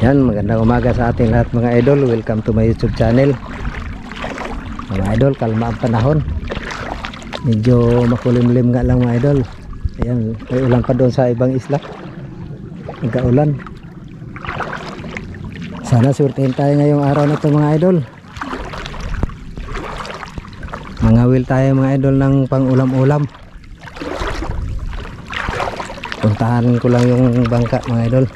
Yan, magandang umaga sa ating lahat mga idol. Welcome to my YouTube channel. Mga idol, kalma ang panahon. Medyo makulimlim nga lang mga idol. Ayan, may ulan pa doon sa ibang isla. Nagkaulan. Sana surtihin tayo ngayong araw na ito mga idol. Mangawil tayo mga idol ng pang-ulam-ulam. Puntahan ko lang yung bangka mga idol.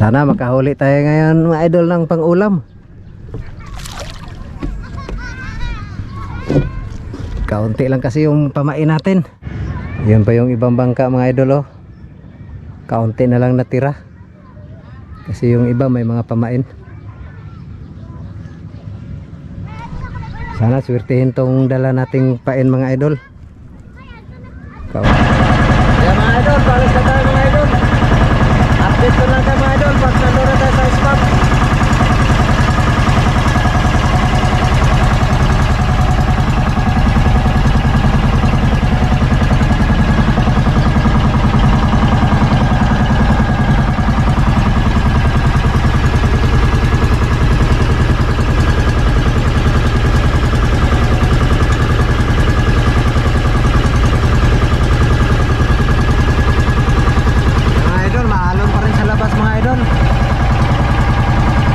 Sana makahuli tayo ngayon mga idol ng pang-ulam. Kaunti lang kasi yung pamain natin. Yun pa yung ibang bangka mga idol oh. Kaunti na lang natira. Kasi yung iba may mga pamain. Sana swertihin tong dala nating pain mga idol. Kaunti. Yeah, mga idol, palis na tayo mga idol. Update ko lang kayo mga idol pag nandun na tayo sa spot. Mga idol, maalon pa rin sa labas mga idol.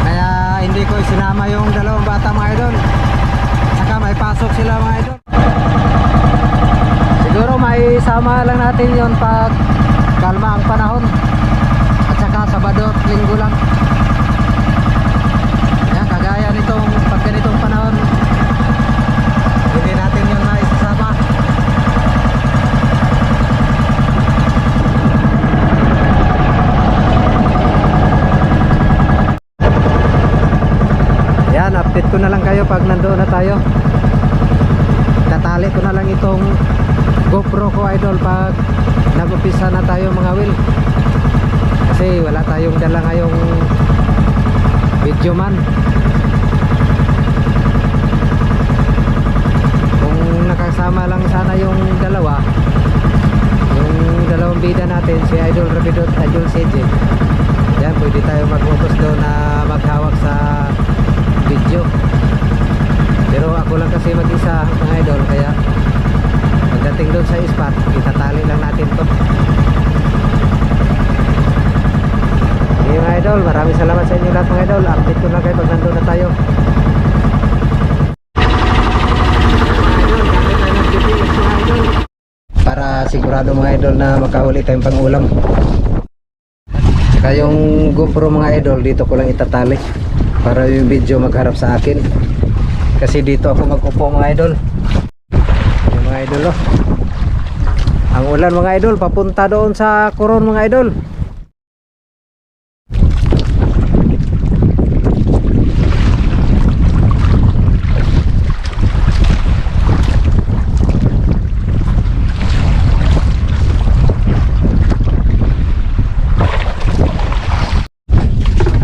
Kaya hindi ko isinama yung dalawang bata mga idol. Saka may pasok sila mga idol. Siguro may sama lang natin yon pag kalma ang panahon. At saka Sabado at Linggo lang. Yan, kagaya nitong pag ganitong panahon. Hindi natin yun maisasama. Yan, update ko na lang kayo pag nandoon na tayo. Tatali ko na lang itong GoPro ko idol pag nag-upisa na tayo mga will. Kasi wala tayong dala ngayong video man. Kung nakasama lang sana yung dalawa, yung dalawang bida natin, si Idol Rapidot, Idol CJ. Yan, pwede tayo mag-focus doon na maghawak sa video pero ako lang kasi mag-isa mga idol kaya pagdating doon sa spot itatali lang natin to okay mga idol maraming salamat sa inyo lahat mga idol update ko lang kayo pag nandun na tayo para sigurado mga idol na makahuli tayong pangulam Saka yung GoPro mga idol dito ko lang itatali para yung video magharap sa akin. Kasi dito ako magupo mga idol. Yung mga idol oh. Ang ulan mga idol papunta doon sa Coron mga idol.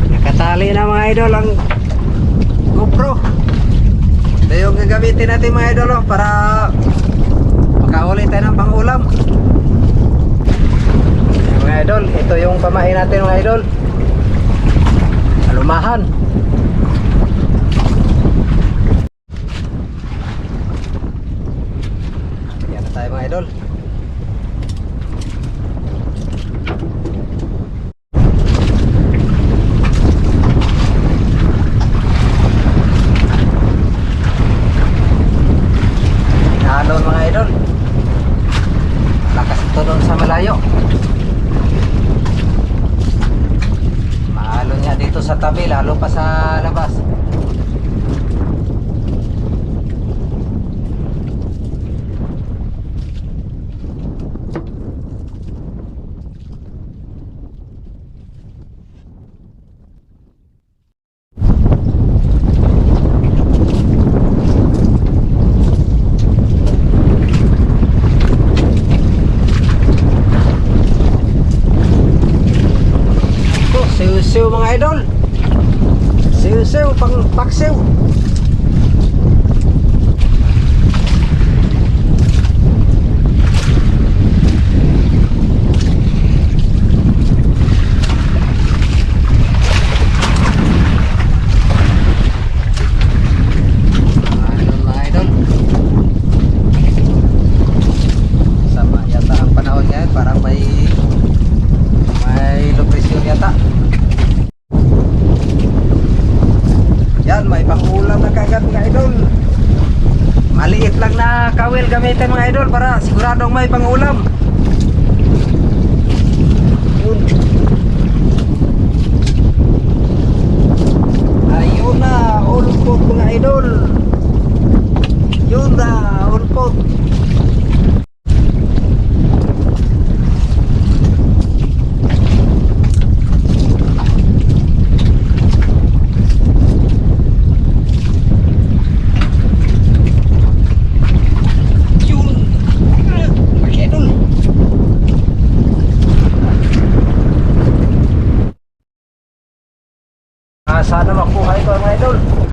Nakatali na mga idol ang GoPro. Ito yung gagamitin natin mga idol oh, para makahuli tayo ng pangulam. Mga idol, ito yung pamain natin mga idol. Alumahan. Yan na tayo mga idol. Inaalon mga idol. Lakas ito doon sa malayo. Maalon niya dito sa tabi, lalo pa sa labas. Siw-siw mga idol. Siw-siw, pang paksiw. dito sana makuha ito mga idol.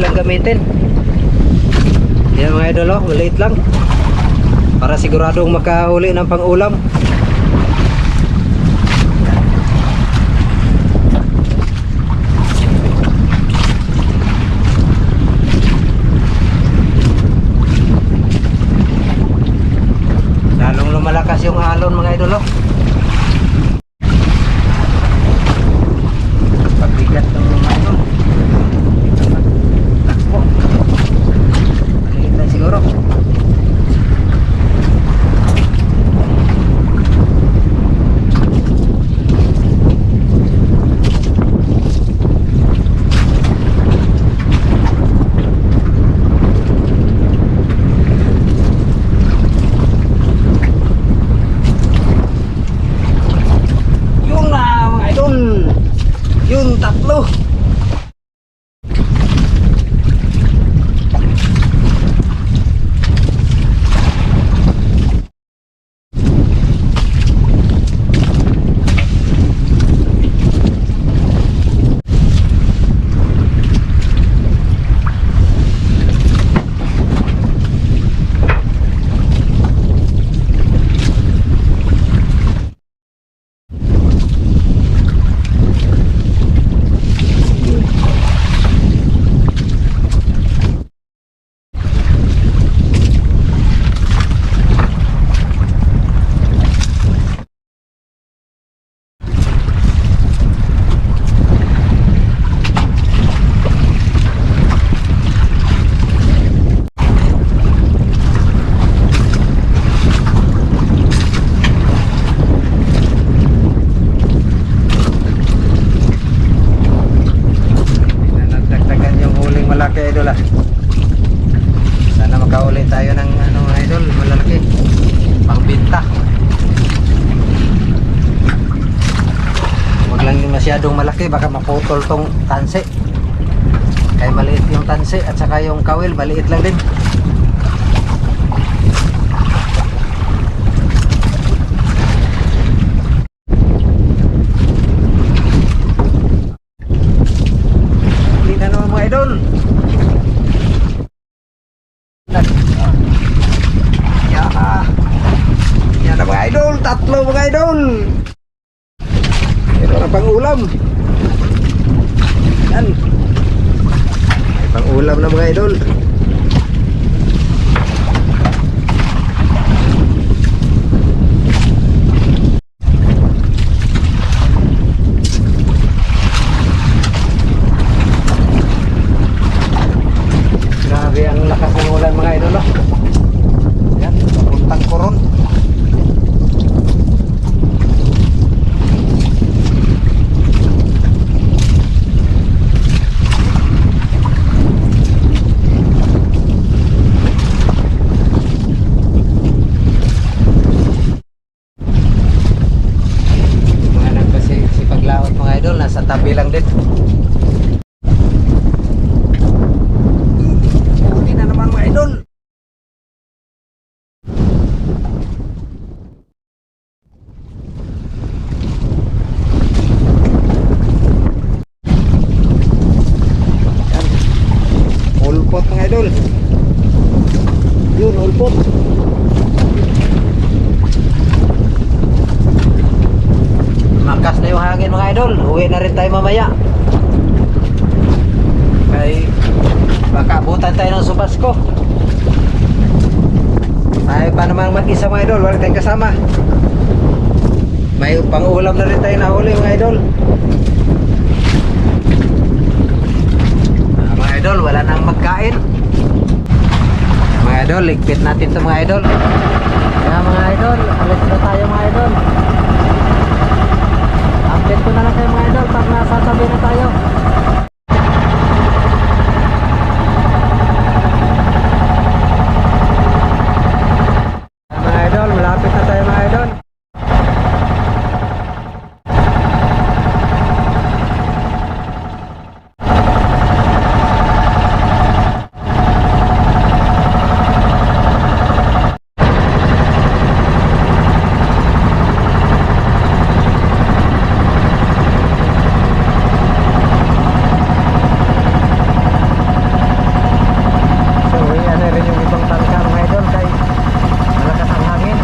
Ang gamitin. Yan mga idol, oh, maliit lang. Para siguradong makahuli ng pang-ulam. Lalong lumalakas yung alon mga idol, oh. Malaki baka maputol tong tanse. Kaya maliit yung tanse at saka yung kawil maliit lang din. Tatlo mga idol. Ito na pang ulam. Yan. May pang ulam na mga idol. Grabe ang lakas ng ulan mga idol. oh. Yan, papuntang koron. Thank you. Uwi na rin tayo mamaya. Kay baka abutan tayo ng subas ko. Tayo pa naman mag-isa mga idol, wala tayong kasama. May pang-ulam na rin tayo nahuli mga idol. Ah, mga idol, wala nang magkain. Mga idol, ligpit natin to mga idol. Kaya mga idol, alis na tayo mga idol. Update ko na lang kayo mga idol pag nasasabi na tayo. Mga idol, malapit na tayo mga idol. So, yan na rin yung ibang tangka mga idol kay malakas ang hangin.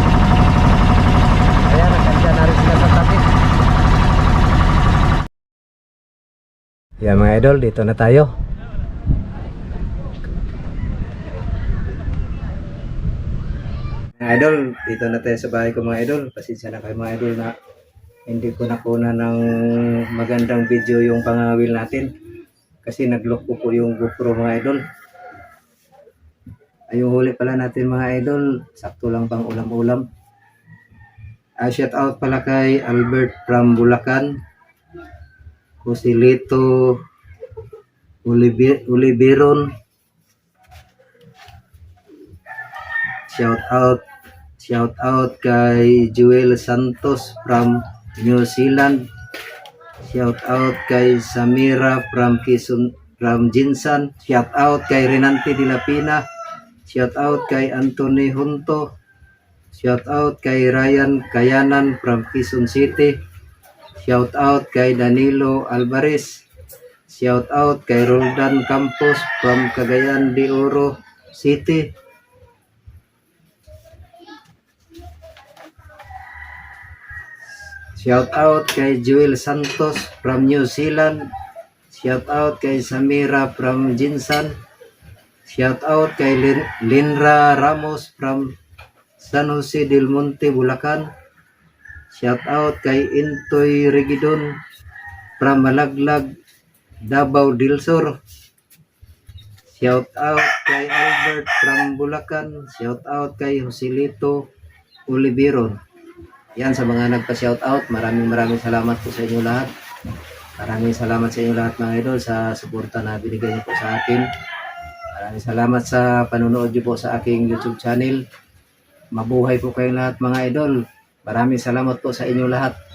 Kaya nakandyan na rin sila sa tabi. Yan mga idol, dito na tayo. Mga idol, dito na tayo sa bahay ko mga idol. Pasensya na kayo mga idol na hindi ko nakuna ng magandang video yung pangawil natin. Kasi naglock ko po yung GoPro mga idol. Ay, huli pala natin mga idol, sakto lang pang ulam-ulam. Ah, shout out pala kay Albert from Bulacan. Joselito Oliver, Oliveron. Shout out shout out kay Joel Santos from New Zealand. Shout out kay Samira from Quezon from Jinsan. Shout out kay Renante de la Pina. Shout out kay Anthony Junto. Shout out kay Ryan Kayanan from Quezon City. Shout out kay Danilo Alvarez. Shout out kay Roldan Campos from Cagayan de Oro City. Shout out kay Joel Santos from New Zealand. Shout out kay Samira from Jinsan. Shout out kay Lin Linra Ramos from San Jose del Monte, Bulacan. Shout out kay Intoy Regidon from Malaglag, Davao del Sur. Shout out kay Albert from Bulacan. Shout out kay Joselito Oliveron. Yan sa mga nagpa-shout out, maraming maraming salamat po sa inyo lahat. Maraming salamat sa inyo lahat mga idol sa suporta na binigay niyo po sa akin. Maraming salamat sa panonood niyo po sa aking YouTube channel. Mabuhay po kayong lahat mga idol. Maraming salamat po sa inyo lahat.